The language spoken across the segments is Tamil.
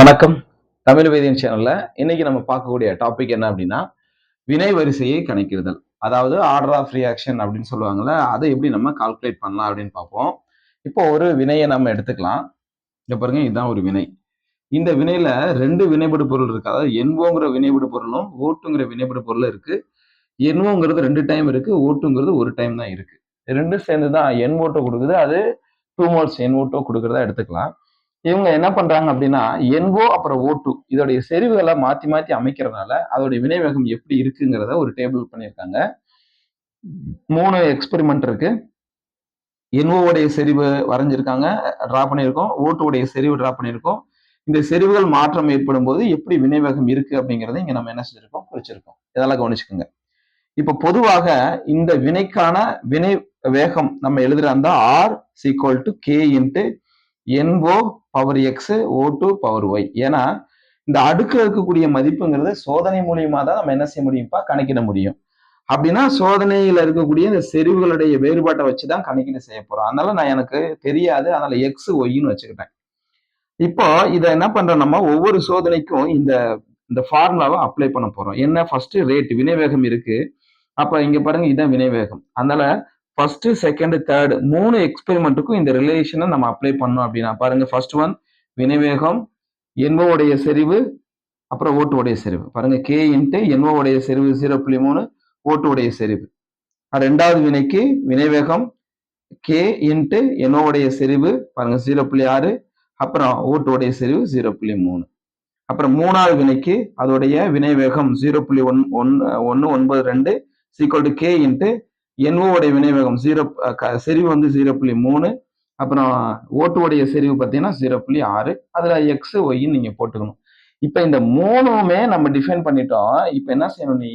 வணக்கம். தமிழ் வேதியன் சேனல்ல இன்னைக்கு நம்ம பார்க்கக்கூடிய டாபிக் என்ன அப்படின்னா வினை வரிசையை கணக்கிடுதல். அதாவது ஆர்டர் ஆஃப் ரியாக்ஷன் அப்படின்னு சொல்லுவாங்கல்ல அதை எப்படி நம்ம கால்குலேட் பண்ணலாம் அப்படின்னு பார்ப்போம். இப்போ ஒரு வினையை நம்ம எடுத்துக்கலாம். இங்க பாருங்க இதுதான் ஒரு வினை. இந்த வினையில ரெண்டு வினைபடு பொருள் இருக்கு. அதாவது என்வோங்கிற வினைபடு பொருளும் ஓட்டுங்கிற வினைபடு பொருளும் இருக்கு. என்வோங்கிறது ரெண்டு டைம் இருக்கு ஓட்டுங்கிறது ஒரு டைம் தான் இருக்கு. ரெண்டும் சேர்ந்து தான் என் ஓட்டோ கொடுக்குது. அது டூ மோல்ஸ் என் ஓட்டோ கொடுக்குறதா எடுத்துக்கலாம். இவங்க என்ன பண்றாங்க அப்படின்னா என்ஓ அப்புறம் ஓ டூ இதோடைய செறிவுகளை மாத்தி மாத்தி அமைக்கிறதுனால அதோடைய வினைவேகம் எப்படி இருக்குங்கிறத ஒரு டேபிள் பண்ணியிருக்காங்க. மூணு எக்ஸ்பெரிமெண்ட் இருக்கு. NO உடைய செறிவு வரைஞ்சிருக்காங்க டிரா பண்ணியிருக்கோம். O2 செறிவு டிரா பண்ணியிருக்கோம். இந்த செறிவுகள் மாற்றம் ஏற்படும் போது எப்படி வினைவேகம் இருக்கு அப்படிங்கிறத இங்க நம்ம என்ன செஞ்சிருக்கோம்? குறிச்சிருக்கோம். இதெல்லாம் கவனிச்சுக்கோங்க. இப்ப பொதுவாக இந்த வினைக்கான வினை வேகம் நம்ம எழுதுற அந்த R equal to k into NO power x O two power y ஏன்னா இந்த அடுக்குல இருக்கக்கூடிய மதிப்புங்கிறது சோதனை மூலியமா தான் நம்ம என்ன செய்ய முடியும்ப்பா? கணக்கிட முடியும். அப்படின்னா சோதனையில் இருக்கக்கூடிய இந்த செறிவுகளுடைய வேறுபாட்டை வச்சு தான் கணக்கீடு செய்ய போறோம். அதனால நான் எனக்கு தெரியாது. அதனால எக்ஸ் ஒய்ன்னு வச்சுக்கிட்டேன். இப்போ இதை என்ன பண்றோம் நம்ம? ஒவ்வொரு சோதனைக்கும் இந்த இந்த ஃபார்முலாவை அப்ளை பண்ண போறோம். என்ன? ஃபர்ஸ்ட் ரேட் வினைவேகம் இருக்கு. அப்ப இங்க பாருங்க இதுதான் வினைவேகம். அதனால ஃபர்ஸ்ட் செகண்ட் தேர்ட் மூணு எக்ஸ்பெரிமெண்ட்டுக்கும் இந்த ரிலேஷனை நம்ம அப்ளை பண்ணோம் அப்படின்னா பாருங்க ஃபர்ஸ்ட் ஒன் வினைவேகம் NO செறிவு அப்புறம் ஓட்டு உடைய செறிவு. பாருங்க கே இன்ட்டு NO உடைய செறிவு ஜீரோ புள்ளி மூணு ஓட்டு உடைய செறிவு. ரெண்டாவது வினைக்கு வினைவேகம் கே இன்ட்டு NO செறிவு பாருங்க ஜீரோ புள்ளி ஆறு அப்புறம் ஓட்டு உடைய செறிவு ஜீரோ புள்ளி மூணு. அப்புறம் மூணாவது வினைக்கு அதோடைய வினைவேகம் ஜீரோ புள்ளி ஒன் ஒன் ஒன்று ஒன்பது ரெண்டு equal to k into NO உடைய வினைவேகம் ஜீரோ செறிவு வந்து ஜீரோ புள்ளி மூணு அப்புறம் ஓட்டு உடைய செறிவு பார்த்தீங்கன்னா ஜீரோ புள்ளி ஆறு அதில் எக்ஸ் ஒய்ன்னு நீங்கள் போட்டுக்கணும். இப்போ இந்த மூணுமே நம்ம டிஃபைன் பண்ணிட்டோம். இப்போ என்ன செய்யணும் நீ?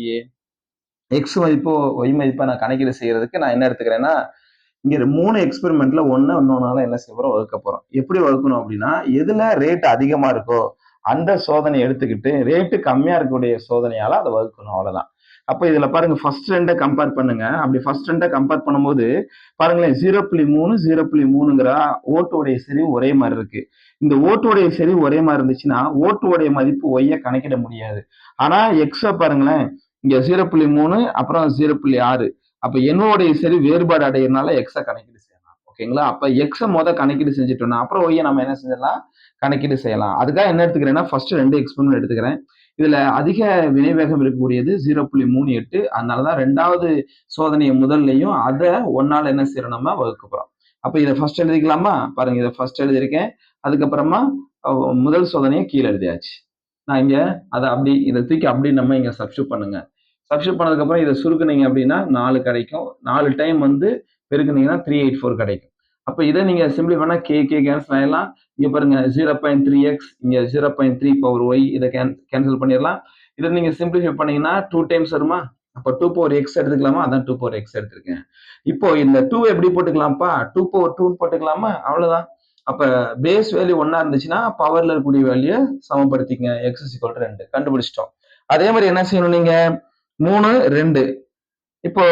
எக்ஸ் மதிப்போ ஒய் மதிப்பை நான் கணக்கீடு செய்யறதுக்கு நான் என்ன எடுத்துக்கிறேன்னா இங்கே மூணு எக்ஸ்பெரிமெண்ட்ல ஒன்று இன்னொன்னால என்ன செய்ய போகிறோம் வகுக்க போகிறோம் எப்படி வகுக்கணும் அப்படின்னா எதில் ரேட் அதிகமாக இருக்கோ அந்த சோதனை எடுத்துக்கிட்டு ரேட்டு கம்மியாக இருக்கக்கூடிய சோதனையால் அதை வகுக்கணும் அவ்வளோதான் அப்போ இதுல பாருங்க ஃபர்ஸ்ட் ரெண்டை கம்பேர் பண்ணுங்க. அப்படி ஃபர்ஸ்ட் ரெண்டை கம்பேர் பண்ணும்போது பாருங்களேன் ஜீரோ புள்ளி மூணு ஜீரோ புள்ளி மூணுங்கிற ஓட்டுடைய செறிவு ஒரே மாதிரி இருக்கு. இந்த ஓட்டுடைய செறிவு ஒரே மாதிரி இருந்துச்சுன்னா ஓட்டுடைய மதிப்பு ஒய்ய கணக்கிட முடியாது. ஆனா எக்ஸா பாருங்களேன் இங்க ஜீரோ புள்ளி மூணு அப்புறம் ஜீரோ புள்ளி ஆறு. அப்ப என்னோடைய சரி வேறுபாடு அடையிறதுனால எக்ஸை கணக்கீடு செய்யலாம். ஓகேங்களா? அப்ப எக்ஸை மொதல் கணக்கீடு செஞ்சுட்டோம்னா அப்புறம் ஒய்யை நம்ம என்ன செஞ்சிடலாம்? கணக்கீடு செய்யலாம். அதுக்காக என்ன எடுத்துக்கிறேன்னா ஃபர்ஸ்ட் ரெண்டு எக்ஸ்பெரிமெண்ட் எடுத்துக்கிறேன். இதுல அதிக வினைவேகம் இருக்கக்கூடியது ஜீரோ புள்ளி மூணு எட்டு. அதனாலதான் ரெண்டாவது சோதனையை முதல்லையும் அதை ஒன்னால என்ன செய்யறோம் நம்ம வகுக்க போறோம். அப்ப இதை ஃபர்ஸ்ட் எழுதிக்கலாமா? பாருங்க இதை ஃபர்ஸ்ட் எழுதியிருக்கேன். அதுக்கப்புறமா முதல் சோதனையை கீழே எழுதியாச்சு. நான் இங்க அதை அப்படி இதை தூக்கி அப்படி நம்ம இங்க சப்ஸ்டியூட் பண்ணுங்க. சப்ஸ்டியூட் பண்ணதுக்கப்புறம் இதை சுருக்குனீங்க அப்படின்னா நாலு கிடைக்கும். நாலு டைம் வந்து பெருக்குனீங்கன்னா த்ரீ எயிட் ஃபோர் கிடைக்கும். அப்போ இதை நீங்கள் சிம்பிளி பண்ணா கே கே கேன்சல் ஆயிடலாம். இங்கே பாருங்க ஜீரோ பாயிண்ட் த்ரீ எக்ஸ் இங்கே zero point three power y இதை கேன் கேன்சல் பண்ணிடலாம். இதை நீங்கள் சிம்பிளிஃபை பண்ணீங்கன்னா டூ டைம்ஸ் வருமா? அப்போ டூ பவர் எக்ஸ் எடுத்துக்கலாமா? அதான் டூ பவர் எக்ஸ் எடுத்திருக்கேன். இப்போ இந்த டூ எப்படி போட்டுக்கலாம்ப்பா? டூ பவர் டூ போட்டுக்கலாமா? அவ்வளோதான் அப்போ பேஸ் வேல்யூ ஒன்னா இருந்துச்சுன்னா பவரில் இருக்கக்கூடிய வேல்யூ சமப்படுத்திக்கங்க. எக்ஸ் சிக்வல் ரெண்டு. கண்டுபிடிச்சிட்டோம். அதே மாதிரி என்ன செய்யணும் நீங்கள் மூணு ரெண்டு. இப்போ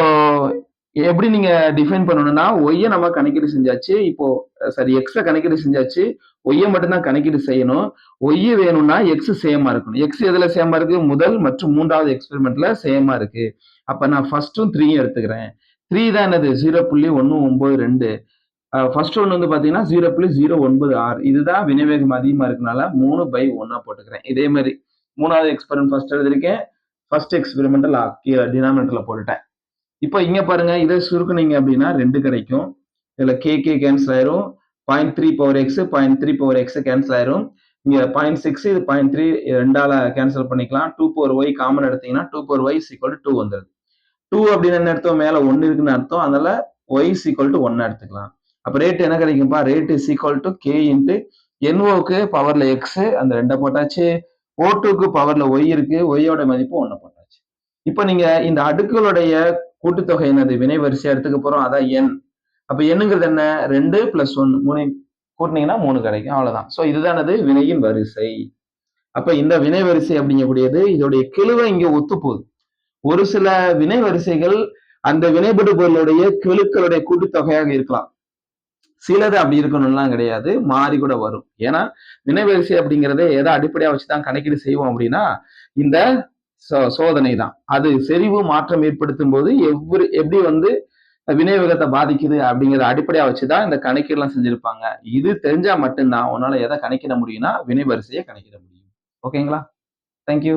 எப்படி நீங்க டிஃபைன் பண்ணணும்னா ஒய்யை நம்ம கணக்கீடு செஞ்சாச்சு. இப்போ சாரி எக்ஸ கணக்கீடு செஞ்சாச்சு. ஒய்யை மட்டும்தான் கணக்கீடு செய்யணும். ஒய்ய வேணும்னா எக்ஸ் சேமா இருக்கணும். எக்ஸ் எதுல சேமா இருக்கு? முதல் மற்றும் மூன்றாவது எக்ஸ்பெரிமெண்ட்ல சேமா இருக்கு. அப்ப நான் ஃபர்ஸ்டும் த்ரீயும் எடுத்துக்கிறேன். த்ரீ தான் என்னது? ஜீரோ புள்ளி ஒன்று ஒன்பது ரெண்டு. ஃபர்ஸ்ட் ஒன்று வந்து பார்த்தீங்கன்னா ஜீரோ புள்ளி ஜீரோ ஒன்பது ஆறு இதுதான் வினைவேகம் அதிகமாக இருக்கனால மூணு பை ஒன்னா போட்டுக்கிறேன். இதே மாதிரி மூணாவது எக்ஸ்பெரிமெண்ட் ஃபர்ஸ்ட் எழுதிருக்கேன் ஃபர்ஸ்ட் எக்ஸ்பெரிமெண்டல் கீழே டினாமினேட்டர்ல போட்டுட்டேன். இப்போ இங்க பாருங்க இதை சுருக்குனீங்க அப்படின்னா ரெண்டு கிடைக்கும். இதுல கே கே கேன்சல் ஆயிரும். Point three power x point three power x cancel ஆயிரும். இங்க பாயிண்ட் சிக்ஸ் இது பாயிண்ட் த்ரீ ரெண்டால கேன்சல் பண்ணிக்கலாம். டூ பவர் ஒய் காமன் எடுத்தீங்கன்னா two power y equal two வந்துருது. டூ அப்படின்னு என்ன அர்த்தம் மேல ஒன்னு இருக்குன்னு அர்த்தம். அதனால ஒய் சீக்வல் டு ஒன்னு எடுத்துக்கலாம். அப்ப ரேட் என்ன கிடைக்கும்பா rate is equal to k into என்ஓக்கு பவர்ல எக்ஸ் அந்த ரெண்டை போட்டாச்சு. ஓட்டுக்கு பவர்ல ஒய் இருக்கு. ஒய்யோட மதிப்பு ஒன்னு போட்டாச்சு. இப்போ நீங்க இந்த அடுக்குகளுடைய கூட்டுத்தொகை என்னது வினை வரிசையா எடுத்துக்க போறோம். அதான் எண் அப்ப என்னங்கிறது என்ன? ரெண்டு பிளஸ் ஒன் மூணு கூட்டினீங்கன்னா மூணு கிடைக்கும். அவ்வளவுதான். சோ இதுதானது வினையின் வரிசை. அப்ப இந்த வினை வரிசை அப்படிங்கக்கூடியது இதோடைய கெழுவை இங்க ஒத்து போகுது ஒரு சில வினை வரிசைகள் அந்த வினைபடுபொருளுடைய கெழுக்களுடைய கூட்டுத்தொகையாக இருக்கலாம். சிலது அப்படி இருக்கணும்லாம் கிடையாது. மாறி கூட வரும். ஏன்னா வினைவரிசை அப்படிங்கிறதே எதை அடிப்படையா வச்சுதான் கணக்கீடு செய்வோம் அப்படின்னா இந்த சோதனை தான் அது செறிவு மாற்றம் ஏற்படுத்தும் போது எவ்வொரு எப்படி வந்து வினைவேகத்தை பாதிக்குது அப்படிங்கிற அடிப்படையா வச்சுதான் இந்த கணக்கீடுலாம் செஞ்சிருப்பாங்க. இது தெரிஞ்சா மட்டும்தான் உன்னால எதை கணக்கிட முடியும்னா வினை வரிசையை கணக்கிட முடியும். ஓகேங்களா? தேங்க்யூ